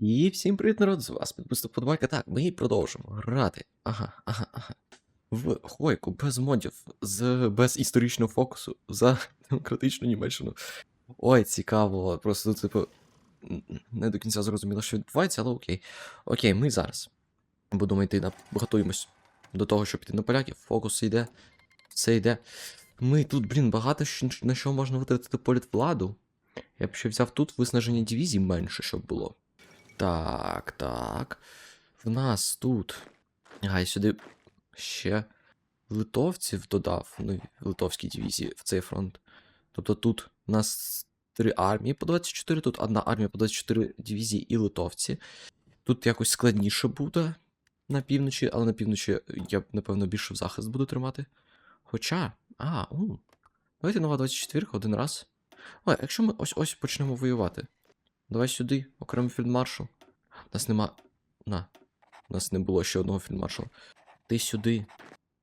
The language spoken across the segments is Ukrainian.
І всім привіт, народ, з вас підписник Подбайка. Так, ми продовжимо грати. Ага, ага, ага. В Хойку без модів, з, без історичного фокусу за демократичну Німеччину. Ой, цікаво. Просто, типу, не до кінця зрозуміло, що відбувається, але окей. Окей, ми зараз будемо йти на. готуємось до того, щоб піти на поляків. Фокус йде. Все йде. Ми тут, блін, багато на що можна витратити політвладу. Я б ще взяв тут виснаження дивізій менше, щоб було. Так, так. В нас тут. Ага, я сюди ще литовців додав, ну, литовські дивізії в цей фронт. Тобто тут у нас три армії по 24, тут одна армія по 24 дивізії і литовці. Тут якось складніше буде на півночі, але на півночі я, напевно, більше в захист буду тримати. Хоча. А, у. Давайте нова 24 один раз. Ой, якщо ми ось ось почнемо воювати. Давай сюди, окремий фільдмаршал. У нас нема. На. У нас не було ще одного фільдмаршала. Ти сюди.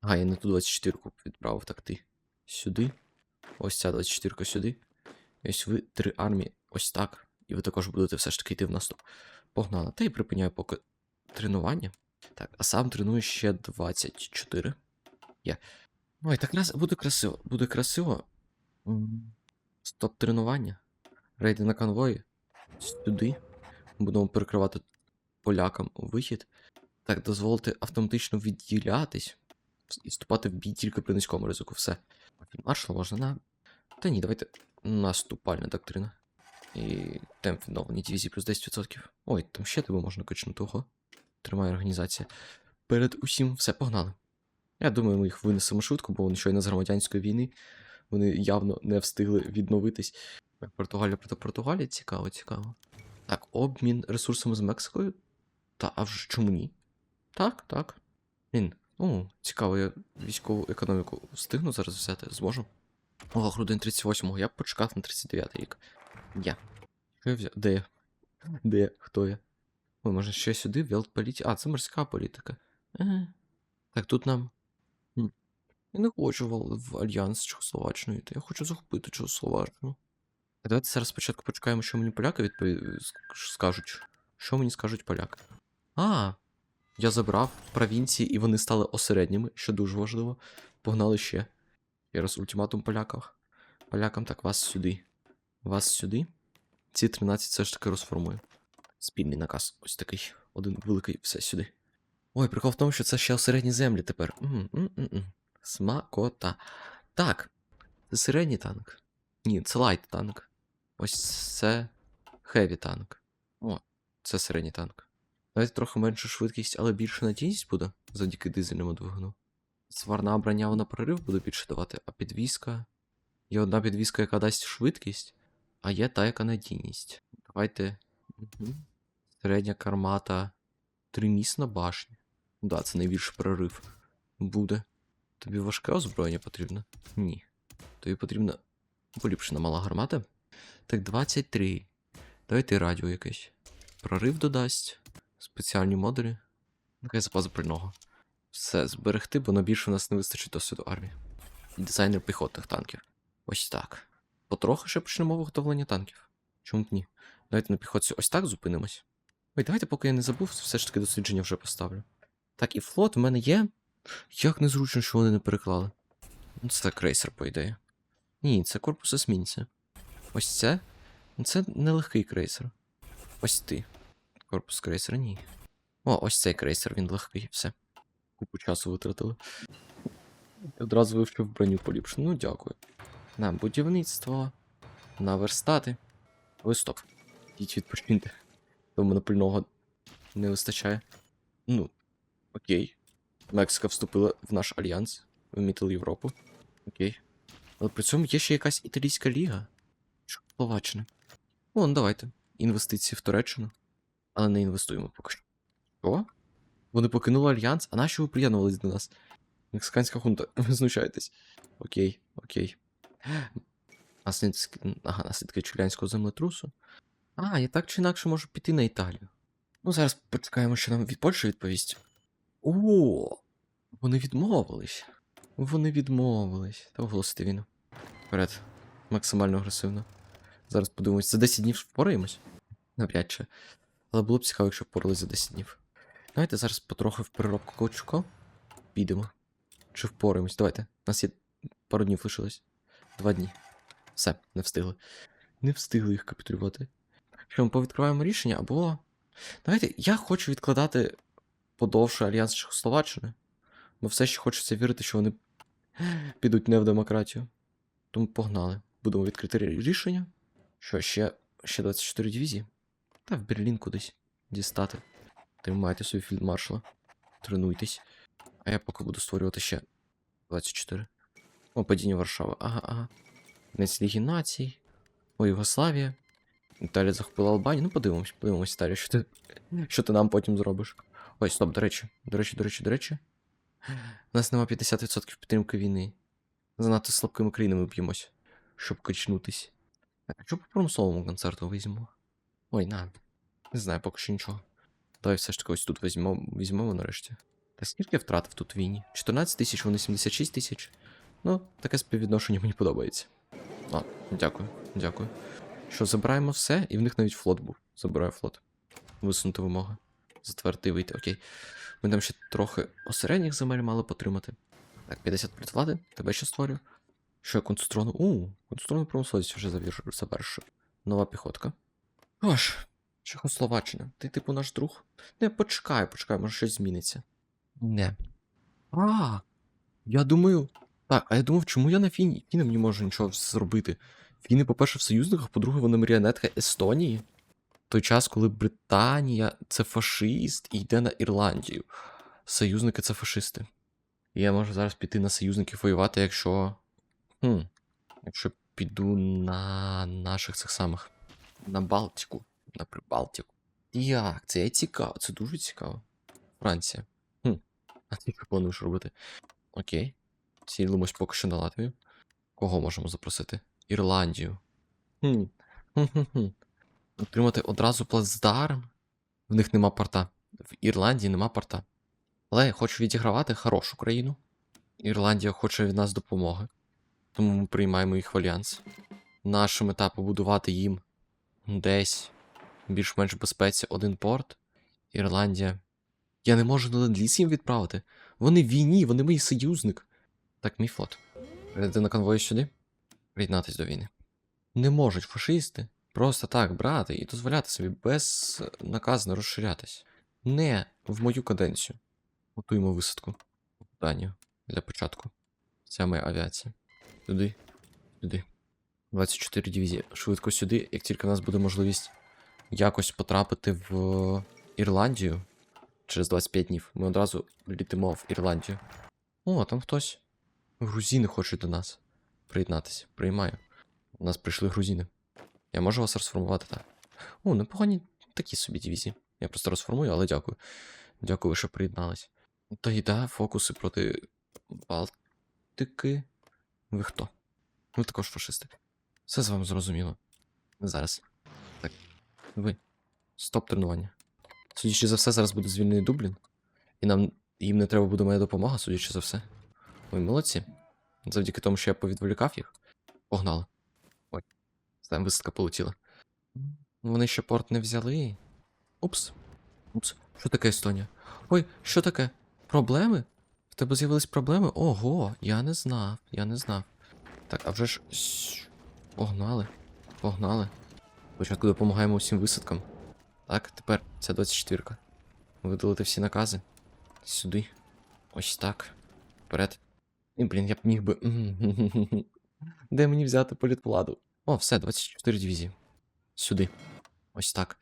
А, я не ту 24-ку відправив, так ти. Сюди. Ось ця 24-ка сюди. І ось ви три армії, ось так. І ви також будете все ж таки йти в наступ. Погнали. Та й припиняю поки тренування. Так, а сам треную ще 24. Є. Ой, так раз буде красиво. Буде красиво. Стоп тренування. Рейди на конвої. Сюди. Будемо перекривати полякам вихід. Так, дозволити автоматично відділятись і вступати в бій тільки при низькому ризику. Все. Маршал можна на. Та ні, давайте наступальна доктрина. І темп відновлення дивізії плюс 10%. Ой, там ще тебе можна качнути. Ого. Тримає організація. Перед усім все погнали. Я думаю, ми їх винесемо швидко, бо вони щойно з громадянської війни. Вони явно не встигли відновитись. Португалія проти Португалії? Цікаво, цікаво. Так, обмін ресурсами з Мексикою? Та, а вже чому ні? Так, так. Блін, о, цікаво, я військову економіку встигну зараз взяти, зможу. О, грудень 38-го, я б почекав на 39-й рік. Я. Що я взяв? Де я? Де я? Хто я? Ой, може ще сюди, Велтполіті. А, це морська політика. Е. Так, тут нам. Я не хочу в, в альянс з Чехословаччиною йти, я хочу захопити Чехословаччину. Давайте зараз спочатку почекаємо, що мені поляки відпові... скажуть. Що мені скажуть поляки? А, я забрав провінції, і вони стали осередніми, що дуже важливо. Погнали ще. Ще раз ультиматум полякам. Полякам, так, вас сюди. Вас сюди. Ці 13 все ж таки розформую. Спільний наказ. Ось такий. Один великий, все сюди. Ой, прикол в тому, що це ще середні землі тепер. М-м-м-м. Смакота. Так. Це середній танк. Ні, це лайт танк. Ось це хеві танк. О, це середній танк. Навіть трохи менша швидкість, але більша надійність буде завдяки дизельному двигуну. Сварна броня на прорив буде більше давати, а підвіска. Є одна підвіска, яка дасть швидкість, а є та, яка надійність. Давайте. Угу. Середня кармата. Тримісна башня. Да, це найбільший прорив. Буде. Тобі важке озброєння потрібно? Ні. Тобі потрібна поліпшена мала гармата. Так, 23. Давайте радіо якесь. Прорив додасть. Спеціальні модулі. Нехай запас пального. Все, зберегти, бо на більше у нас не вистачить досвіду армії. І дизайнер піхотних танків. Ось так. Потрохи ще почнемо виготовлення танків. Чому б ні? Давайте на піхотці ось так зупинимось. Ой, давайте, поки я не забув, все ж таки дослідження вже поставлю. Так, і флот в мене є. Як незручно, що вони не переклали. Ну, це крейсер, по ідеї. Ні, це корпус есмінця. Ось це. Ну, Це нелегкий крейсер. Ось ти. Корпус крейсера, ні. О, ось цей крейсер, він легкий, все. Купу часу витратили. Одразу вивчив броню поліпшу. Ну, дякую. На будівництво. На верстати. Ой, стоп. Йдіть відпочиньте. То мене пильного не вистачає. Ну, окей. Мексика вступила в наш альянс. Вимітили Європу. Окей. Але при цьому є ще якась італійська ліга. Словаччина. Ну давайте. Інвестиції в Туреччину. Але не інвестуємо поки що. Що? Вони покинули альянс, а нащо ви приєднувались до нас? Мексиканська хунта, ви знущаєтесь. Окей, окей. Наслідки, ага, наслідки чилянського землетрусу. А, я так чи інакше можу піти на Італію. Ну, зараз почекаємо, що нам від Польщі відповість. О, вони відмовились. Вони відмовились. Та оголосити війну. Вперед. Максимально агресивно. Зараз подивимось. За 10 днів впораємось? Навряд чи. Але було б цікаво, якщо впорались за 10 днів. Давайте зараз потрохи в переробку Ковчука. Підемо. Чи впораємось? Давайте. У нас є пару днів лишилось. Два дні. Все, не встигли. Не встигли їх капітулювати. Що ми повідкриваємо рішення, або. Давайте, я хочу відкладати подовше альянс Чехословаччини, бо все ще хочеться вірити, що вони підуть не в демократію. Тому погнали. Будемо відкрити рішення. Що, ще, ще 24 дивізії? Та в Берлін кудись дістати. Тримайте собі фільдмаршала. Тренуйтесь. А я поки буду створювати ще 24. О, падіння Варшави. Ага, ага. Кінець Ліги Націй. О, Югославія. Італія захопила Албанію. Ну, подивимось, подивимось, Італія, що ти, що ти нам потім зробиш. Ой, стоп, до речі, до речі, до речі, до речі. У нас нема 50% підтримки війни. Занадто слабкими країнами б'ємось, щоб качнутись. А що по промисловому концерту візьмемо? Ой, на. Не знаю, поки що нічого. Давай все ж таки ось тут візьмемо, візьмемо нарешті. Та скільки втратив тут війні? 14 тисяч, вони 76 тисяч. Ну, таке співвідношення мені подобається. А, дякую, дякую. Що, забираємо все, і в них навіть флот був. Забираю флот. Висунути вимоги. Затвердити вийти, окей. Ми там ще трохи осередніх земель мали потримати. Так, 50 пліт влади, тебе ще створю. Що я концентрону. У, концентрону промисловість вже завершив. Нова піхотка. Ож, Чехословаччина, ти типу наш друг? Не, почекай, почекай, може щось зміниться. Не. А, я думаю. Так, а я думав, чому я на Фіні Фіни не можу нічого зробити. Фіни, по-перше, в союзниках, по-друге, вони маріонетка Естонії. В той час, коли Британія це фашист і йде на Ірландію. Союзники це фашисти. І я можу зараз піти на союзників воювати, якщо. Хм. Якщо піду на наших цих самих. На Балтику. На Прибалтику. Як? Це я цікаво, це дуже цікаво. Франція. Хм. А ти як плануєш робити? Окей. Цілимось поки що на Латвію. Кого можемо запросити? Ірландію. Хм. Отримати одразу плацдарм. В них нема порта. В Ірландії нема порта. Але я хочу відігравати хорошу країну. Ірландія хоче від нас допомоги. Тому ми приймаємо їх в альянс. Наша мета побудувати їм десь більш-менш безпеці один порт. Ірландія. Я не можу на ленд-ліз їм відправити. Вони в війні, вони мій союзник. Так, мій флот. Прийти на конвої сюди. Приєднатись до війни. Не можуть фашисти просто так брати і дозволяти собі безнаказано розширятись. Не в мою каденцію. Готуємо висадку. Данію для початку. Ця моя авіація. Туди. Туди. 24 дивізії. Швидко сюди, як тільки в нас буде можливість якось потрапити в Ірландію через 25 днів, ми одразу літимо в Ірландію. О, там хтось. Грузини хочуть до нас приєднатися. Приймаю. У нас прийшли грузини. Я можу вас розформувати, так. О, непогані такі собі дивізії. Я просто розформую, але дякую. Дякую, що приєднались. Та й да, фокуси проти Балтики. Ви хто? Ви також фашисти. Все з вами зрозуміло. Зараз. Так. Ви. Стоп тренування. Судячи за все, зараз буде звільнений Дублін. І нам їм не треба буде моя допомога, судячи за все. Ой, молодці. Завдяки тому, що я повідволікав їх. Погнали. Ой, там висадка полетіла. Вони ще порт не взяли. Упс. Упс. Що таке Естонія? Ой, що таке? Проблеми? Тебе з'явились проблеми? Ого, я не знав, я не знав. Так, а вже ж. Погнали. Погнали. Спочатку допомагаємо усім висадкам. Так, тепер ця 24-ка. Видалити всі накази. Сюди. Ось так. Вперед. І, блін, я б міг би. Де мені взяти політвладу? О, все, 24 дивізії. Сюди. Ось так.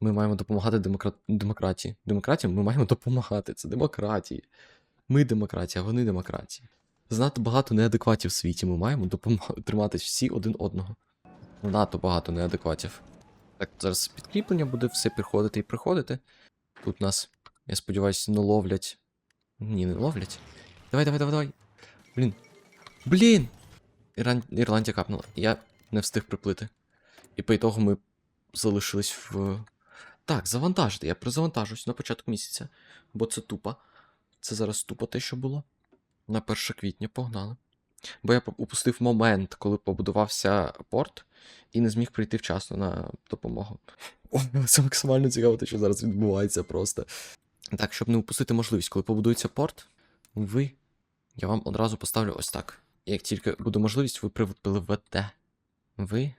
Ми маємо допомагати демокра... демократії. Демократіям ми маємо допомагати. Це демократії. Ми демократія, вони демократії. Знато багато неадекватів в світі. Ми маємо допомагати триматись всі один одного. Надто багато неадекватів. Так, зараз підкріплення буде все приходити і приходити. Тут нас, я сподіваюся, не ловлять. Ні, не ловлять. Давай, давай, давай, давай. Блін. Блін! Іран... Ірландія капнула. Я не встиг приплити. І по ітогу ми залишились в. Так, завантажити. Я призавантажусь на початку місяця, бо це тупо. Це зараз тупо те, що було. На 1 квітня погнали. Бо я упустив момент, коли побудувався порт, і не зміг прийти вчасно на допомогу. О, це максимально цікаво, те, що зараз відбувається просто. Так, щоб не упустити можливість, коли побудується порт, ви. Я вам одразу поставлю ось так. Як тільки буде можливість, ви припливете. Ви,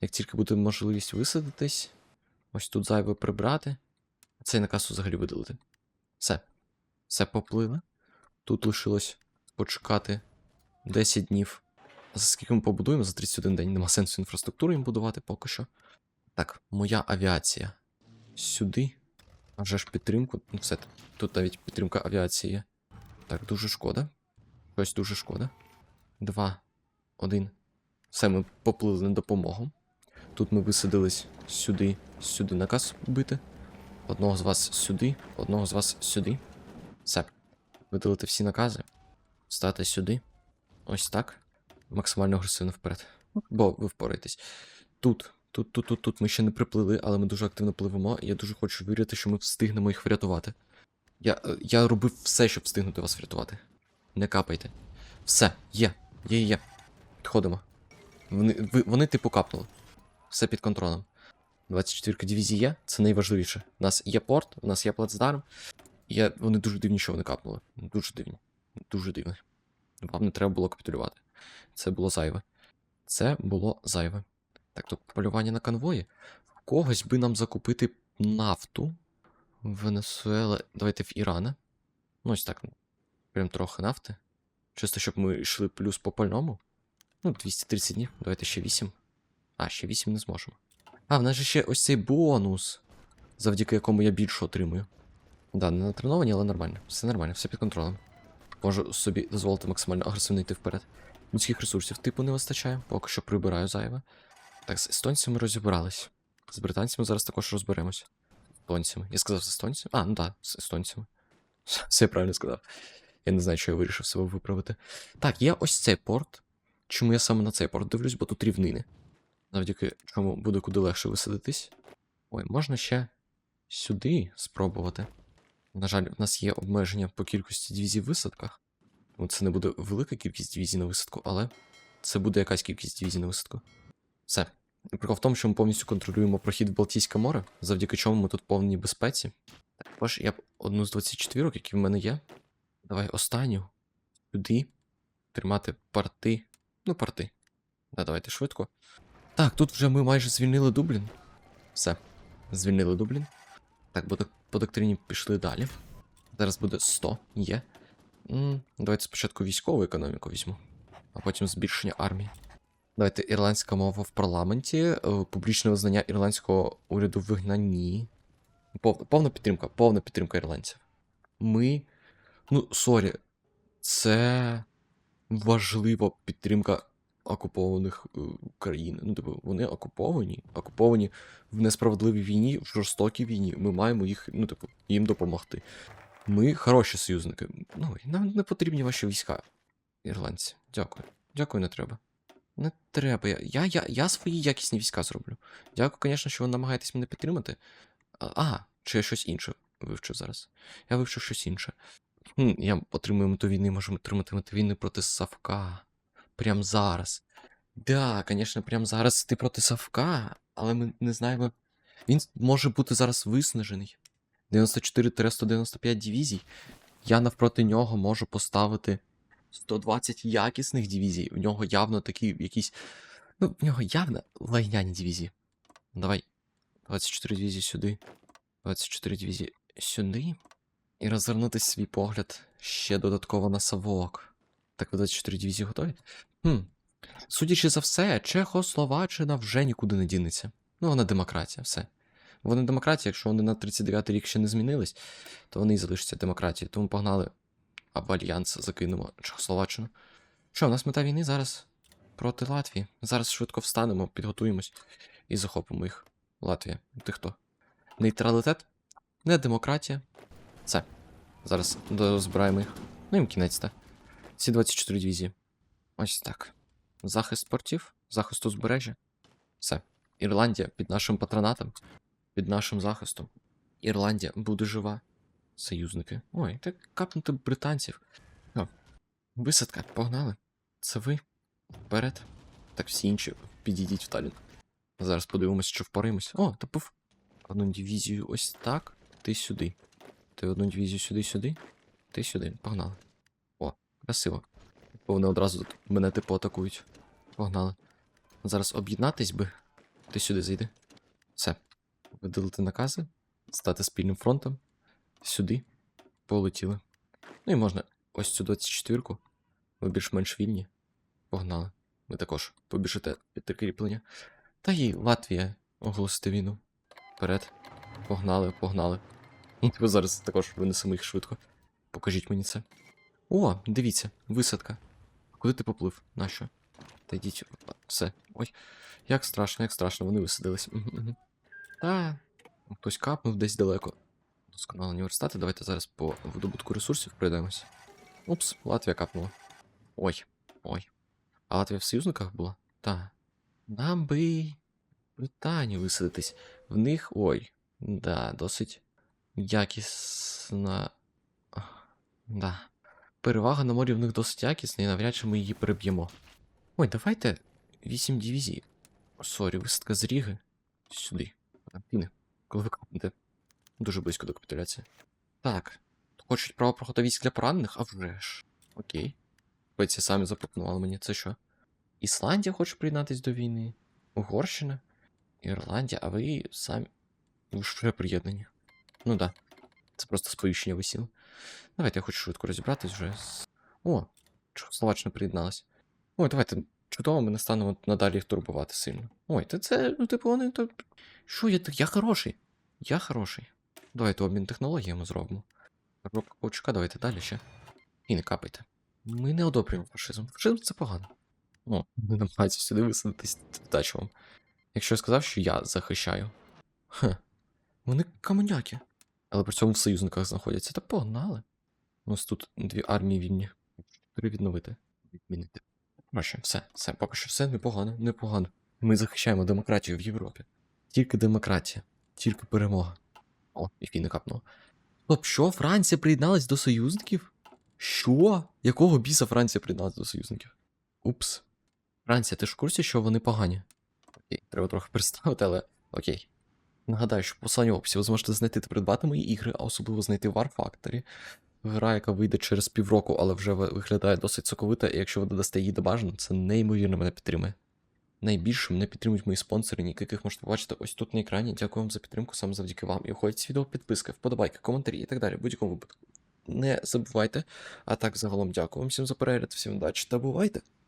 як тільки буде можливість висадитись, ось тут зайве прибрати. Цей наказ взагалі видалити. Все. Все поплили. Тут лишилось почекати 10 днів. За скільки ми побудуємо? За 31 день. Нема сенсу інфраструктуру їм будувати поки що. Так, моя авіація. Сюди. А вже ж підтримку. Ну, все, тут навіть підтримка авіації є. Так, дуже шкода. Щось дуже шкода. Два. Один. Все, ми поплили на допомогу. Тут ми висадились сюди, сюди наказ бити. Одного з вас сюди, одного з вас сюди. Все. Видалити всі накази. Стати сюди. Ось так. Максимально агресивно вперед. Бо ви впораєтесь. Тут, тут, тут, тут, тут ми ще не приплили, але ми дуже активно пливемо. І я дуже хочу вірити, що ми встигнемо їх врятувати. Я, е, я робив все, щоб встигнути вас врятувати. Не капайте. Все, є, є, є. Підходимо. Вони, вони типу капнули. Все під контролем. 24 дивізії є, це найважливіше. У нас є порт, у нас є плацдарм. Є... Вони дуже дивні, що вони капнули. Дуже дивні. Дуже дивні. Вам не треба було капітулювати. Це було зайве. Це було зайве. Так, то полювання на конвої. В когось би нам закупити нафту. Венесуела. Давайте в Ірана. Ну, ось так. Прям трохи нафти. Чисто, щоб ми йшли плюс по пальному. Ну, 230 днів. Давайте ще 8. А, ще 8 не зможемо. А, в нас же ще ось цей бонус, завдяки якому я більше отримую. Да, не натреновані, але нормально. Все нормально, все під контролем. Можу собі дозволити максимально агресивно йти вперед. Людських ресурсів типу не вистачає, поки що прибираю зайве. Так, з естонцями розібрались. З британцями зараз також розберемось. Естонцями. Я сказав з естонцями? А, ну так, з естонцями. Все я правильно сказав. Я не знаю, що я вирішив себе виправити. Так, є ось цей порт. Чому я саме на цей порт дивлюсь, бо тут рівнини. Завдяки чому буде куди легше висадитись. Ой, можна ще сюди спробувати. На жаль, в нас є обмеження по кількості дивізій в висадках. Ну, це не буде велика кількість дивізій на висадку, але це буде якась кількість дивізій на висадку. Все. Прикол в тому, що ми повністю контролюємо прохід в Балтійське море, завдяки чому ми тут повній безпеці. Також я одну з 24, які в мене є. Давай останню. Сюди. Тримати парти. Ну, парти. Да, давайте швидко. Так, тут вже ми майже звільнили Дублін. Все. Звільнили Дублін. Так, бо по доктрині пішли далі. Зараз буде 100, є. Давайте спочатку військову економіку візьму, а потім збільшення армії. Давайте ірландська мова в парламенті, е, публічне визнання ірландського уряду в вигнанні. Повна підтримка, повна підтримка ірландців. Ми. Ну, сорі, це важлива підтримка окупованих е, країн. Ну, типу, вони окуповані, окуповані в несправедливій війні, в жорстокій війні. Ми маємо їх, ну, типу, їм допомогти. Ми хороші союзники. Ну, нам не потрібні ваші війська, ірландці. Дякую. Дякую, не треба. Не треба. Я, я, я, свої якісні війська зроблю. Дякую, звісно, що ви намагаєтесь мене підтримати. А, а, чи я щось інше вивчив зараз? Я вивчив щось інше. Хм, я отримую мету війни, можу отримати мету війни проти Савка. Прям зараз. Да, звісно, прям зараз ти проти Савка, але ми не знаємо. Він може бути зараз виснажений. 94-195 дивізій. Я навпроти нього можу поставити 120 якісних дивізій. В нього явно такі якісь. Ну, в нього явно лайняні дивізії. Давай. 24 дивізії сюди. 24 дивізії сюди. І розвернути свій погляд ще додатково на Савок. Так, ви 24 дивізії готові? Хм. Судячи за все, Чехословаччина вже нікуди не дінеться. Ну, вона демократія, все. Вони демократія, якщо вони на 39-й рік ще не змінились, то вони і залишаться демократією. Тому погнали або альянс закинемо Чехословаччину. Що, у нас мета війни зараз проти Латвії. Зараз швидко встанемо, підготуємось і захопимо їх. Латвія. Ти хто? Нейтралітет? Не демократія. Все. Зараз дозбираємо їх. Ну їм кінець, так. Ці 24 дивізії. Ось так. Захист портів, захист узбережжя. Все. Ірландія під нашим патронатом, під нашим захистом. Ірландія буде жива. Союзники. Ой, так капнути британців. О, висадка, погнали. Це ви? Вперед. Так всі інші підійдіть в Талін. Зараз подивимось, що впораємось. О, та пуф. Одну дивізію ось так. Ти сюди. Ти одну дивізію сюди, сюди. Ти сюди. Погнали. Красиво. Бо вони одразу тут мене типу атакують. Погнали. Зараз об'єднатись би. Ти сюди зайди. Все. Видалити накази. Стати спільним фронтом. Сюди. Полетіли. Ну і можна ось цю 24-ку. Ви більш-менш вільні. Погнали. Ви також побіжите під кріплення. Та й Латвія оголосити війну. Вперед. Погнали, погнали. Типу зараз також винесемо їх швидко. Покажіть мені це. О, дивіться, висадка. Куди ти поплив? Нащо? Та йдіть. Все. Ой. Як страшно, як страшно, вони висадились. Та. Хтось капнув десь далеко. Досконало університети. Давайте зараз по видобутку ресурсів пройдемось. Упс, Латвія капнула. Ой, ой. А Латвія в союзниках була? Та. Нам би Британію висадитись. В них. Ой. Да, досить якісна. Да. Перевага на морі в них досить якісна, і навряд чи ми її переб'ємо. Ой, давайте 8 дивізій. Сорі, висадка з Ріги. Сюди. Піни. Коли ви капнете. Дуже близько до капітуляції. Так. Хочуть право проходу військ для поранених? А вже ж. Окей. Швеція самі запропонували мені. Це що? Ісландія хоче приєднатись до війни. Угорщина. Ірландія, а ви самі. Ви ж вже приєднані. Ну да. Це просто сповіщення висіло. Давайте я хочу швидко розібратись вже. О, Чехословаччина приєдналась. Ой, давайте. Чудово, ми не станемо надалі їх турбувати сильно. Ой, та це, ну, типу, вони то. Що я так? Я хороший. Я хороший. Давайте обмін технологіями зробимо. Робка давайте далі ще. І не капайте. Ми не одобрюємо фашизм. Фашизм це погано. Ну, не намагаються сюди висадитись вдачі вам. Якщо я сказав, що я захищаю. Хе. Вони каменяки. Але при цьому в союзниках знаходяться. Та погнали. У нас тут дві армії вільні. Чотири відновити. Відмінити. Краще, все, все, поки що все непогано, непогано. Ми захищаємо демократію в Європі. Тільки демократія, тільки перемога. О, і фіни капнуло. Стоп, що? Франція приєдналась до союзників? Що? Якого біса Франція приєдналась до союзників? Упс. Франція, ти ж в курсі, що вони погані? Окей, треба трохи представити, але окей. Нагадаю, що в посланні описі ви зможете знайти та придбати мої ігри, а особливо знайти War Factory. Гра, яка вийде через півроку, але вже виглядає досить соковита, і якщо ви додасте її до бажаного, це неймовірно мене підтримує. Найбільше мене підтримують мої спонсори, яких можете побачити ось тут на екрані. Дякую вам за підтримку, саме завдяки вам. І уходять з відео підписка, вподобайки, коментарі і так далі. Будь-якому випадку. Не забувайте. А так, загалом, дякую вам всім за перегляд, всім удачі та бувайте!